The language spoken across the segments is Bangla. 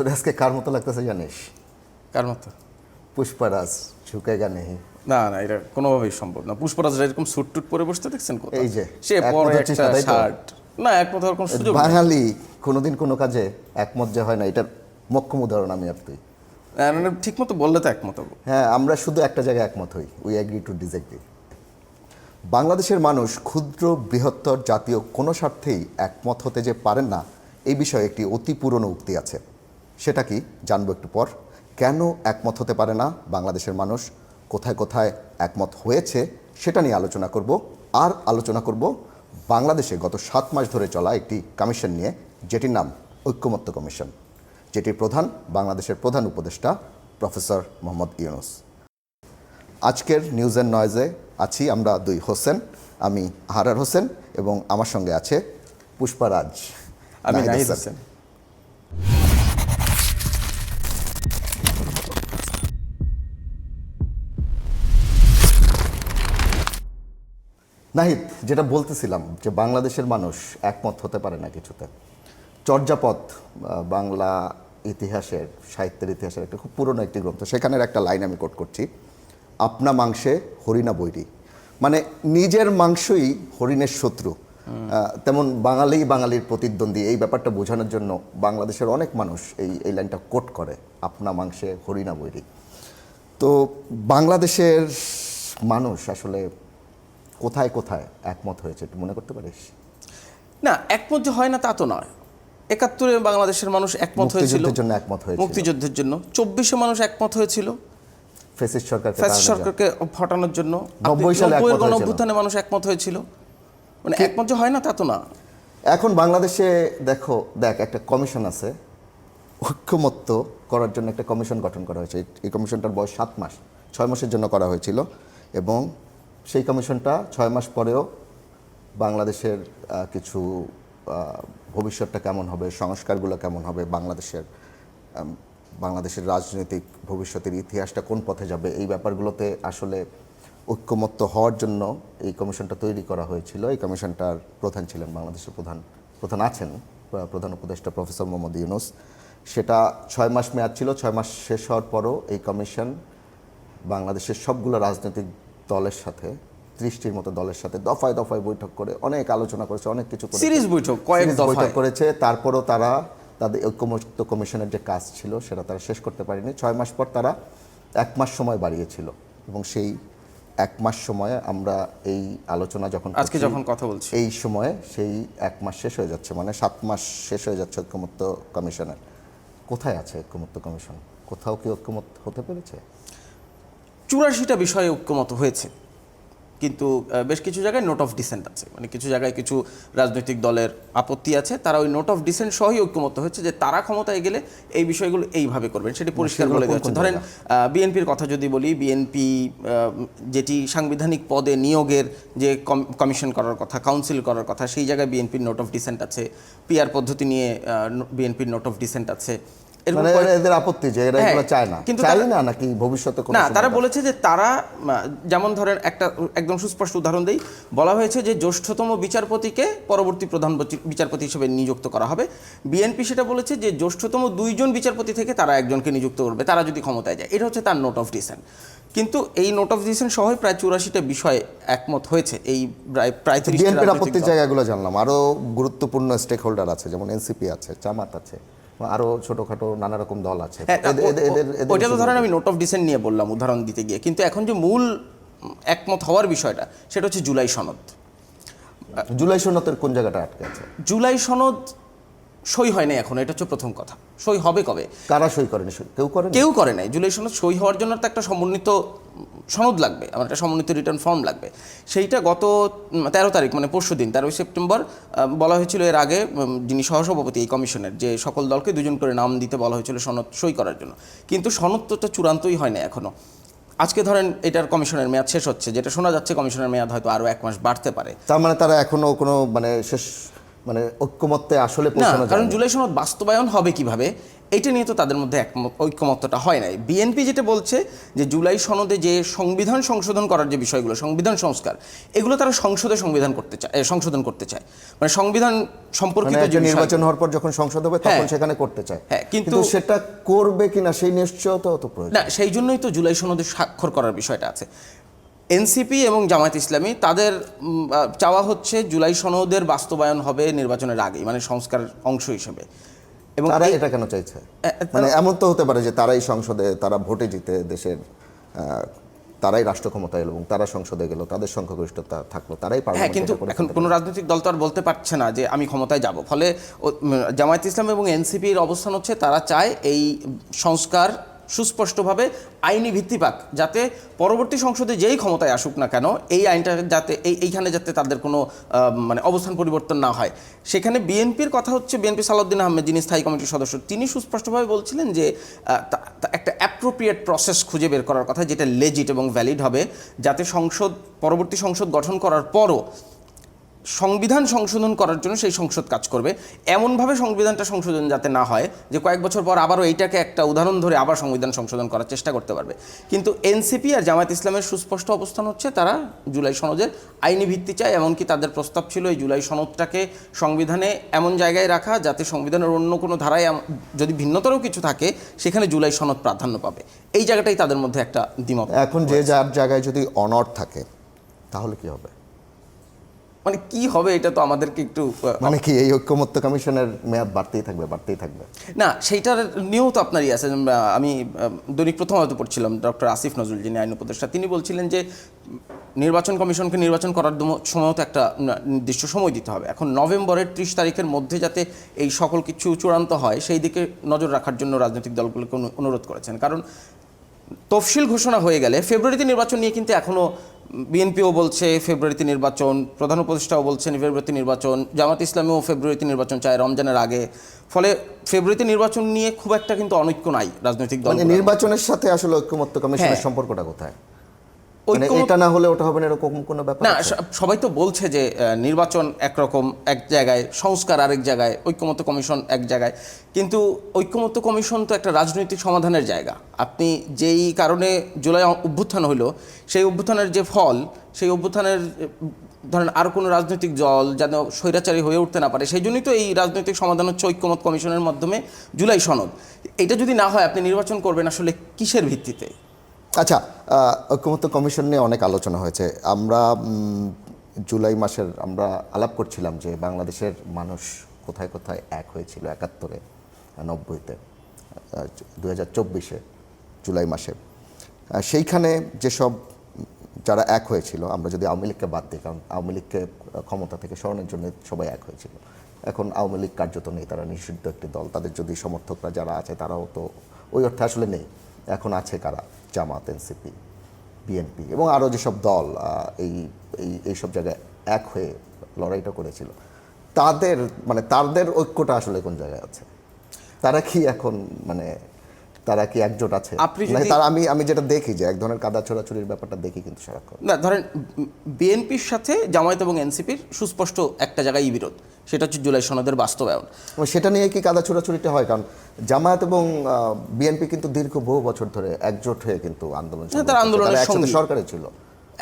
তোর আজকে কার মতো লাগতেছে জানিস? কার মতো? পুষ্পারাজ ঝুঁকে গানে। না না এটা কোনোভাবেই সম্ভব না। পুষ্পরাজ এরকম স্যুট টুট পরে বসতে দেখছেন? এই যে, সে পরে একটা? শার্ট। না একমত কোনো সুযোগ বাঙালি কোনোদিন কোনো কাজে একমত যে হয় না এটার মক্ষম উদাহরণ আমি আর তুই। ঠিক মতো বললে তো একমত হব। হ্যাঁ আমরা শুধু একটা জায়গায় একমত হই উই অ্যাগ্রি টু ডিসএগ্রি বাংলাদেশের মানুষ ক্ষুদ্র বৃহত্তর জাতীয় কোনো স্বার্থেই একমত হতে যে পারেন না এই বিষয়ে একটি অতি পুরনো উক্তি আছে। সেটা কি জানব একটু পর। কেন একমত হতে পারে না বাংলাদেশের মানুষ? কোথায় কোথায় একমত হয়েছে সেটা নিয়ে আলোচনা করব। আর আলোচনা করব বাংলাদেশে গত সাত মাস ধরে চলা একটি কমিশন নিয়ে যেটির নাম ঐক্যমত্য কমিশন। যেটির প্রধান বাংলাদেশের প্রধান উপদেষ্টা প্রফেসর মোহাম্মদ ইউনুস। আজকের নিউজ অ্যান্ড নয়েজে আছি আমরা দুই হোসেন আমি আহারার হোসেন এবং আমার সঙ্গে আছে পুষ্পারাজ আমি। হোসেন। নাহিদ যেটা বলতেছিলাম যে বাংলাদেশের মানুষ একমত হতে পারে না কিছুতে। চর্যাপদ বাংলা ইতিহাসের সাহিত্যের ইতিহাসের একটা খুব পুরনো একটি গ্রন্থ। সেখানের একটা লাইন আমি কোট করছি আপনা মাংসে হরিণা বৈরী। মানে নিজের মাংসই হরিণের শত্রু। তেমন বাঙালি বাঙালির প্রতিদ্বন্দ্বী এই ব্যাপারটা বোঝানোর জন্য বাংলাদেশের অনেক মানুষ এই এই লাইনটা কোট করে আপনা মাংসে হরিণা বৈরী। তো বাংলাদেশের মানুষ আসলে কোথায় কোথায় একমত হয়েছে একটু মনে করতে পারিস? না একমত যে হয় না তা তো নয়। একাত্তরে বাংলাদেশের মানুষ একমত হয়েছিল। জন্য একমত হয়েছিল। মুক্তিযুদ্ধের জন্য। চব্বিশে মানুষ একমত হয়েছিল। ফেসিস্ট সরকারকে ফ্যাসিস্ট সরকারকে হটানোর জন্য। নব্বই সালে একমত নব্বইয়ের গণ হয়েছিল। অভ্যুত্থানে মানুষ একমত হয়েছিল। মানে একমত যে হয় না তা তো না। এখন বাংলাদেশে দেখো দেখ একটা কমিশন আছে। ঐক্যমত্য করার জন্য একটা কমিশন গঠন করা হয়েছে। এই কমিশনটার বয়স সাত মাস। ছয় মাসের জন্য করা হয়েছিল। এবং সেই কমিশনটা ছয় মাস পরেও বাংলাদেশের কিছু ভবিষ্যৎটা কেমন হবে, সংস্কারগুলো কেমন হবে, বাংলাদেশের বাংলাদেশের রাজনৈতিক ভবিষ্যতের ইতিহাসটা কোন পথে যাবে, এই ব্যাপারগুলোতে আসলে ঐক্যমত্য হওয়ার জন্য এই কমিশনটা তৈরি করা হয়েছিল। এই কমিশনটার প্রধান ছিলেন বাংলাদেশের প্রধান প্রধান আছেন প্রধান উপদেষ্টা প্রফেসর মোহাম্মদ ইউনুস। সেটা ছয় মাস মেয়াদ ছিল, ছয় মাস শেষ হওয়ার পরও এই কমিশন বাংলাদেশের সবগুলো রাজনৈতিক দলের সাথে ত্রিশটির মতো দলের সাথে দফায় দফায় বৈঠক করে অনেক আলোচনা করেছে অনেক কিছু সিরিজ বৈঠক কয়েক বৈঠক করেছে তারপরও তারা তাদের ঐক্যমত্য কমিশনের যে কাজ ছিল সেটা তারা শেষ করতে পারেনি। ছয় মাস পর তারা এক মাস সময় বাড়িয়েছিল এবং সেই এক মাস সময়ে আমরা এই আলোচনা যখন আজকে যখন কথা বলছি। এই সময়ে সেই এক মাস শেষ হয়ে যাচ্ছে মানে সাত মাস শেষ হয়ে যাচ্ছে ঐক্যমত্য কমিশনের। কোথায় আছে ঐক্যমত্য কমিশন? কোথাও কি ঐক্যমত হতে পেরেছে? চুরাশিটা বিষয়ে ঐক্যমত হয়েছে। কিন্তু বেশ কিছু জায়গায় নোট অফ ডিসেন্ট আছে। মানে কিছু জায়গায় কিছু রাজনৈতিক দলের আপত্তি আছে। তারা ওই নোট অফ ডিসেন্ট সহই ঐক্যমত হয়েছে যে তারা ক্ষমতায় গেলে এই বিষয়গুলো এইভাবে করবেন। সেটি পরিষ্কার বলে দেওয়া হচ্ছে ধরেন বিএনপির কথা যদি বলি বিএনপি যেটি সাংবিধানিক পদে নিয়োগের যে কমিশন করার কথা কাউন্সিল করার কথা সেই জায়গায় বিএনপির নোট অফ ডিসেন্ট আছে। পিআর পদ্ধতি নিয়ে বিএনপির নোট অফ ডিসেন্ট আছে। মানে এদের আপত্তি যে এরা হ্যাঁ, এগুলো চায় না। কিন্তু চাই তারা- না নাকি ভবিষ্যতে না তারা তারা- বলেছে যে তারা যেমন ধরেন একটা একদম সুস্পষ্ট উদাহরণ দেই বলা হয়েছে যে জ্যেষ্ঠতম বিচারপতিকে পরবর্তী প্রধান বিচারপতি হিসেবে নিযুক্ত করা হবে। বিএনপি সেটা বলেছে যে জ্যেষ্ঠতম দুইজন বিচারপতি থেকে তারা একজনকে নিযুক্ত করবে তারা যদি ক্ষমতায় যায়। এটা হচ্ছে তার নোট অফ ডিসেন্ট কিন্তু এই নোট অফ ডিসেন্ট সহ প্রায় চুরাশিটা বিষয়ে একমত হয়েছে। এই প্রায় প্রায় বিএনপির আপত্তির। জায়গাগুলো জানলাম। আরও গুরুত্বপূর্ণ স্টেক হোল্ডার আছে যেমন এনসিপি আছে জামাত আছে। আরও ছোটখাটো নানা রকম দল আছে। হ্যাঁ ওইটা তো ধরেন আমি নোট অফ ডিসেন্ট নিয়ে বললাম উদাহরণ দিতে গিয়ে। কিন্তু এখন যে মূল একমত হওয়ার বিষয়টা সেটা হচ্ছে জুলাই সনদ। জুলাই সনদের কোন জায়গাটা আটকে আছে? জুলাই সনদ সই হয় নাই এখন এটা হচ্ছে প্রথম কথা। সই হবে কবে? কারা সই করেনি সই? কেউ করে কেউ করে নাই। জুলাই সনদ সই হওয়ার জন্য তো একটা সমন্বিত সনদ লাগবে আমার একটা সমন্বিত রিটার্ন ফর্ম লাগবে। সেইটা গত তেরো তারিখ মানে পরশু দিন তেরোই সেপ্টেম্বর বলা হয়েছিল এর আগে যিনি সহসভাপতি এই কমিশনের যে সকল দলকে দুজন করে নাম দিতে বলা হয়েছিল সনদ সই করার জন্য। কিন্তু সনদ তো চূড়ান্তই হয় না এখনও আজকে ধরেন এটার কমিশনের মেয়াদ শেষ হচ্ছে যেটা শোনা যাচ্ছে কমিশনের মেয়াদ হয়তো আরও এক মাস বাড়তে পারে। তার মানে তারা এখনও কোনো মানে শেষ মানে ঐক্যমত্যে আসলে না পৌঁছানো কারণ জুলাই সনদ বাস্তবায়ন হবে কীভাবে এইটা নিয়ে তো তাদের মধ্যে একমত ঐক্যমত্যটা হয় নাই। বিএনপি যেটা বলছে যে জুলাই সনদে যে সংবিধান সংশোধন করার যে বিষয়গুলো সংবিধান সংস্কার এগুলো তারা সংসদে সংবিধান করতে চায় সংশোধন করতে চায়। মানে সংবিধান মানে সম্পর্কিত যে নির্বাচন হওয়ার পর যখন সংসদ হবে তখন হ্যাঁ। সেখানে করতে চায়। হ্যাঁ, কিন্তু- কিন্তু সেটা করবে কিনা সেই নিশ্চয়তা তো প্রয়োজন। না সেই জন্যই তো জুলাই সনদে স্বাক্ষর করার বিষয়টা আছে। এনসিপি এবং জামায়াত ইসলামী তাদের চাওয়া হচ্ছে জুলাই সনদের বাস্তবায়ন হবে নির্বাচনের আগেই মানে সংস্কার অংশ হিসেবে। এবং তারা এটা কেন চাইছে? মানে এমন তো হতে পারে যে তারাই সংসদে তারা ভোটে জিতে দেশের তারাই রাষ্ট্র ক্ষমতায় এলো এবং তারা সংসদে গেল তাদের সংখ্যাগরিষ্ঠতা থাকল তারাই হ্যাঁ কিন্তু এখন কোনো রাজনৈতিক দল তো আর বলতে পারছে না যে আমি ক্ষমতায় যাব। ফলে জামায়াত ইসলাম এবং এনসিপির অবস্থান হচ্ছে তারা চায় এই সংস্কার সুস্পষ্টভাবে আইনি ভিত্তি পাক যাতে পরবর্তী সংসদে যেই ক্ষমতায় আসুক না কেন, এই আইনটা যাতে, এই, এইখানে যাতে তাদের কোনো মানে অবস্থান পরিবর্তন না হয়। সেখানে বিএনপির কথা হচ্ছে, বিএনপি সালাউদ্দিন আহমেদ যিনি স্থায়ী কমিটির সদস্য, তিনি সুস্পষ্টভাবে বলছিলেন যে একটা অ্যাপ্রোপ্রিয়েট প্রসেস খুঁজে বের করার কথা, যেটা লেজিট এবং ভ্যালিড হবে, যাতে সংসদ, পরবর্তী সংসদ গঠন করার পরও সংবিধান সংশোধন করার জন্য সেই সংসদ কাজ করবে। এমনভাবে সংবিধানটা সংশোধন যাতে না হয় যে কয়েক বছর পর আবারও এইটাকে একটা উদাহরণ ধরে আবার সংবিধান সংশোধন করার চেষ্টা করতে পারবে। কিন্তু এনসিপি আর জামায়াত ইসলামের সুস্পষ্ট অবস্থান হচ্ছে তারা জুলাই সনদের আইনি ভিত্তি চায় এমনকি তাদের প্রস্তাব ছিল এই জুলাই সনদটাকে সংবিধানে এমন জায়গায় রাখা যাতে সংবিধানের অন্য কোনো ধারায় যদি ভিন্নতরও কিছু থাকে সেখানে জুলাই সনদ প্রাধান্য পাবে। এই জায়গাটাই তাদের মধ্যে একটা দ্বিমত এখন যে যার জায়গায় যদি অনর থাকে তাহলে কি হবে? মানে কি হবে এটা তো আমাদেরকে একটু মানে কি এই ঐক্যমত্য কমিশনের মেয়াদ বাড়তেই থাকবে বাড়তেই থাকবে? না সেইটার নিয়েও তো আপনারই আছে। আমি দৈনিক প্রথম হয়তো পড়ছিলাম ডক্টর আসিফ নজরুল যিনি আইন উপদেষ্টা তিনি বলছিলেন যে নির্বাচন কমিশনকে নির্বাচন করার দম- সময় তো একটা নির্দিষ্ট সময় দিতে হবে। এখন নভেম্বরের ত্রিশ তারিখের মধ্যে যাতে এই সকল কিছু চূড়ান্ত হয় সেই দিকে নজর রাখার জন্য রাজনৈতিক দলগুলোকে অনুরোধ করেছেন। কারণ তফসিল ঘোষণা হয়ে গেলে ফেব্রুয়ারিতে নির্বাচন নিয়ে কিন্তু এখনও বিএনপিও বলছে ফেব্রুয়ারিতে নির্বাচন প্রধান উপদেষ্টাও বলছেন ফেব্রুয়ারিতে নির্বাচন জামাত ইসলামেও ফেব্রুয়ারিতে নির্বাচন চায় রমজানের আগে। ফলে ফেব্রুয়ারিতে নির্বাচন নিয়ে খুব একটা কিন্তু অনৈক্য নাই রাজনৈতিক দল মানে নির্বাচনের সাথে আসলে ঐক্যমত্য কমিশনের হ্যাঁ। সম্পর্কটা কোথায়? মানে এটা না হলে ওটা হবে না এরকম কোনো ব্যাপার না সবাই তো বলছে যে নির্বাচন একরকম এক জায়গায় সংস্কার আরেক জায়গায় ঐক্যমত্য কমিশন এক জায়গায়। কিন্তু ঐক্যমত্য কমিশন তো একটা রাজনৈতিক সমাধানের জায়গা। আপনি যেই কারণে জুলাই অভ্যুত্থান হলো সেই অভ্যুত্থানের যে ফল সেই অভ্যুত্থানের ধরেন আর কোনো রাজনৈতিক দল যেন স্বৈরাচারী হয়ে উঠতে না পারে সেই জন্যই তো এই রাজনৈতিক সমাধান হচ্ছে ঐক্যমত কমিশনের মাধ্যমে জুলাই সনদ। এটা যদি না হয় আপনি নির্বাচন করবেন আসলে কিসের ভিত্তিতে? আচ্ছা ঐক্যমত্য কমিশন নিয়ে অনেক আলোচনা হয়েছে। আমরা জুলাই মাসের আমরা আলাপ করছিলাম যে বাংলাদেশের মানুষ কোথায় কোথায় এক হয়েছিল একাত্তরে, নব্বইতে দু হাজার চব্বিশে, জুলাই মাসে। সেইখানে যেসব যারা এক হয়েছিল, আমরা যদি আওয়ামী লীগকে বাদ দিই, কারণ আওয়ামী লীগকে ক্ষমতা থেকে সরানোর জন্য সবাই এক হয়েছিল। এখন আওয়ামী লীগ কার্যত নেই, তারা নিষিদ্ধ একটি দল। তাদের যদি সমর্থকরা যারা আছে, তারাও তো, ওই অর্থে আসলে নেই। এখন আছে কারা? জামাত এনসিপি বিএনপি এবং আরও যেসব দল এই এই এইসব জায়গায় এক হয়ে লড়াইটা করেছিল তাদের মানে তাদের ঐক্যটা আসলে কোন জায়গায় আছে? তারা কি এখন মানে তারা কি একজোট আছে? মানে তারা আমি আমি যেটা দেখি যে এক ধরনের কাদা ছোড়াছুরির ব্যাপারটা দেখি কিন্তু সারাক্ষণ। না ধরেন বিএনপির সাথে জামায়াত এবং এনসিপির সুস্পষ্ট একটা জায়গায় বিরোধ। সেটা হচ্ছে জুলাই সনদের বাস্তবায়ন। এবং সেটা নিয়ে কি কাদা ছোড়াছুড়িটা হয়? কারণ জামায়াত এবং বিএনপি কিন্তু দীর্ঘ বহু বছর ধরে একজোট হয়ে কিন্তু আন্দোলন তার আন্দোলন আন্দোলনের। সরকারে ছিল।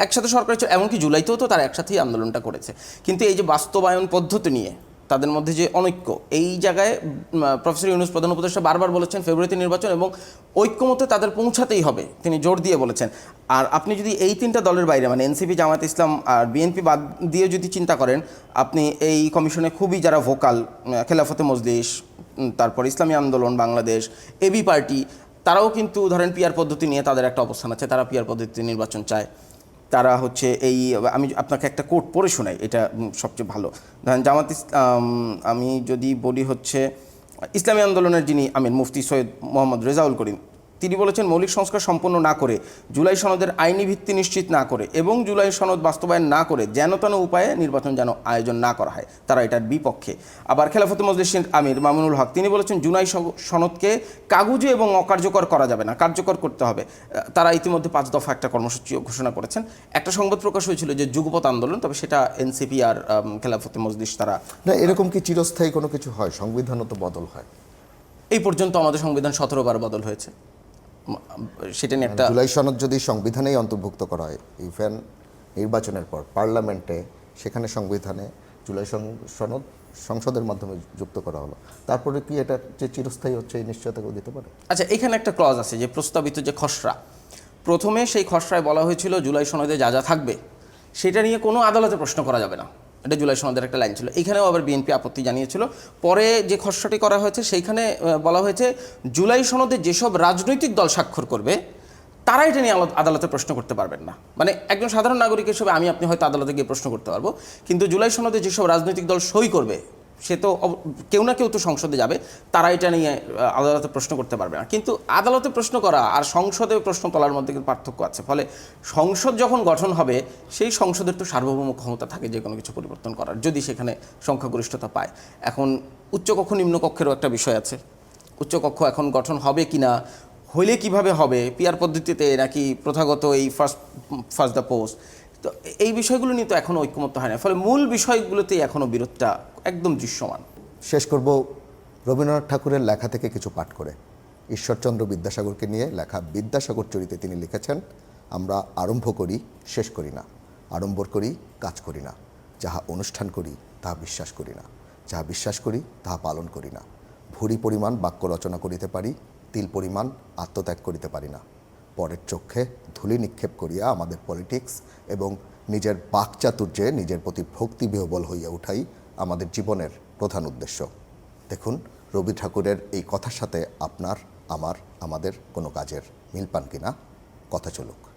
একসাথে সরকার ছিল এমনকি জুলাইতেও তো তারা একসাথেই আন্দোলনটা করেছে। কিন্তু এই যে বাস্তবায়ন পদ্ধতি নিয়ে তাদের মধ্যে যে অনৈক্য। এই জায়গায় প্রফেসর ইউনুস প্রধান উপদেষ্টা বারবার বলেছেন ফেব্রুয়ারিতে নির্বাচন এবং ঐক্যমতে তাদের পৌঁছাতেই হবে, তিনি জোর দিয়ে বলেছেন। আর আপনি যদি এই তিনটা দলের বাইরে মানে এনসিপি জামাত ইসলাম আর বিএনপি বাদ দিয়ে যদি চিন্তা করেন, আপনি এই কমিশনে খুবই যারা ভোকাল খেলাফতে মজলিস তারপর ইসলামী আন্দোলন, বাংলাদেশ, এবি পার্টি, তারাও কিন্তু ধরেন পিয়ার পদ্ধতি নিয়ে তাদের একটা অবস্থান আছে, তারা পিয়ার পদ্ধতিতে নির্বাচন চায়। তারা হচ্ছে এই, আমি আপনাকে একটা কোট পড়ে শোনাই, এটা সবচেয়ে ভালো। ধরেন জামাত আমি যদি বলি হচ্ছে, ইসলামী আন্দোলনের যিনি আমির মুফতি সৈয়দ মোহাম্মদ রেজাউল করিম তিনি বলেছেন মৌলিক সংস্কার সম্পন্ন না করে জুলাই সনদের আইনি ভিত্তি নিশ্চিত না করে এবং জুলাই সনদ বাস্তবায়ন না করে যেন তেন উপায়ে নির্বাচন যেন আয়োজন না করা হয়। তারা এটার বিপক্ষে। আবার খেলাফত মজলিসের আমির মামুনুল হক তিনি বলেছেন জুলাই সনদকে কাগুজে এবং অকার্যকর করা যাবে না কার্যকর করতে হবে। তারা ইতিমধ্যে পাঁচ দফা একটা কর্মসূচিও ঘোষণা করেছেন। একটা সংবাদ প্রকাশ হয়েছিল যে যুগপথ আন্দোলন তবে সেটা এনসিপি আর খেলাফতে মজলিস তারা না এরকম কি চিরস্থায়ী কোনো কিছু হয়? সংবিধানও তো বদল হয়। এই পর্যন্ত আমাদের সংবিধান সতেরো বার বদল হয়েছে। সেটা নিয়ে একটা জুলাই সনদ যদি সংবিধানেই অন্তর্ভুক্ত করা হয় ইভেন নির্বাচনের পর পার্লামেন্টে সেখানে সংবিধানে জুলাই সনদ সংসদের মাধ্যমে যুক্ত করা হলো। তারপরে কি এটা যে চিরস্থায়ী হচ্ছে এই নিশ্চয়তা কেউ দিতে পারে? আচ্ছা এখানে একটা ক্লজ আছে যে প্রস্তাবিত যে খসড়া। প্রথমে সেই খসড়ায় বলা হয়েছিল জুলাই সনদে যা যা থাকবে সেটা নিয়ে কোনো আদালতে প্রশ্ন করা যাবে না। এটা জুলাই সনদের একটা লাইন ছিল। এখানেও আবার বিএনপি আপত্তি জানিয়েছিল। পরে যে খসড়াটি করা হয়েছে, সেইখানে বলা হয়েছে, জুলাই সনদে যেসব রাজনৈতিক দল স্বাক্ষর করবে তারা এটা নিয়ে আদালতে প্রশ্ন করতে পারবেন না। মানে একজন সাধারণ নাগরিক হিসেবে আমি, আপনি হয়তো আদালতে গিয়ে প্রশ্ন করতে পারব। কিন্তু জুলাই সনদে যেসব রাজনৈতিক দল সই করবে সে তো কেউ না কেউ তো সংসদে যাবে, তারা এটা নিয়ে আদালতে প্রশ্ন করতে পারবে না। কিন্তু আদালতে প্রশ্ন করা আর সংসদে প্রশ্ন তোলার মধ্যে কিন্তু পার্থক্য আছে। ফলে সংসদ যখন গঠন হবে, সেই সংসদের তো সার্বভৌম ক্ষমতা থাকে যে কোনো কিছু পরিবর্তন করার, যদি সেখানে সংখ্যাগরিষ্ঠতা পায়। এখন উচ্চকক্ষ নিম্নকক্ষেরও একটা বিষয় আছে। উচ্চকক্ষ এখন গঠন হবে কি না হইলে কীভাবে হবে পিয়ার পদ্ধতিতে নাকি প্রথাগত এই ফার্স্ট ফার্স্ট দ্য পোস্ট তো এই বিষয়গুলো নিয়ে তো এখনও ঐক্যমত্য হয় না। ফলে মূল বিষয়গুলোতেই এখনও বিরোধটা একদম দৃশ্যমান। শেষ করব রবীন্দ্রনাথ ঠাকুরের লেখা থেকে কিছু পাঠ করে। ঈশ্বরচন্দ্র বিদ্যাসাগরকে নিয়ে লেখা বিদ্যাসাগর চরিতে তিনি লিখেছেন, আমরা আরম্ভ করি, শেষ করি না। আড়ম্বর করি, কাজ করি না। যাহা অনুষ্ঠান করি, তাহা বিশ্বাস করি না। যাহা বিশ্বাস করি, তাহা পালন করি না। ভুরি পরিমাণ বাক্য রচনা করিতে পারি, তিল পরিমাণ আত্মত্যাগ করিতে পারি না। পরের চক্ষে ধুলি নিক্ষেপ করিয়া আমাদের পলিটিক্স এবং নিজের বাকচাতুর্যে নিজের প্রতি ভক্তি বিহবল হইয়া উঠাই আমাদের জীবনের প্রধান উদ্দেশ্য। দেখুন, রবি ঠাকুরের এই কথার সাথে আপনার, আমার, আমাদের কোনো কাজের মিল পান কিনা? কথা চলুক।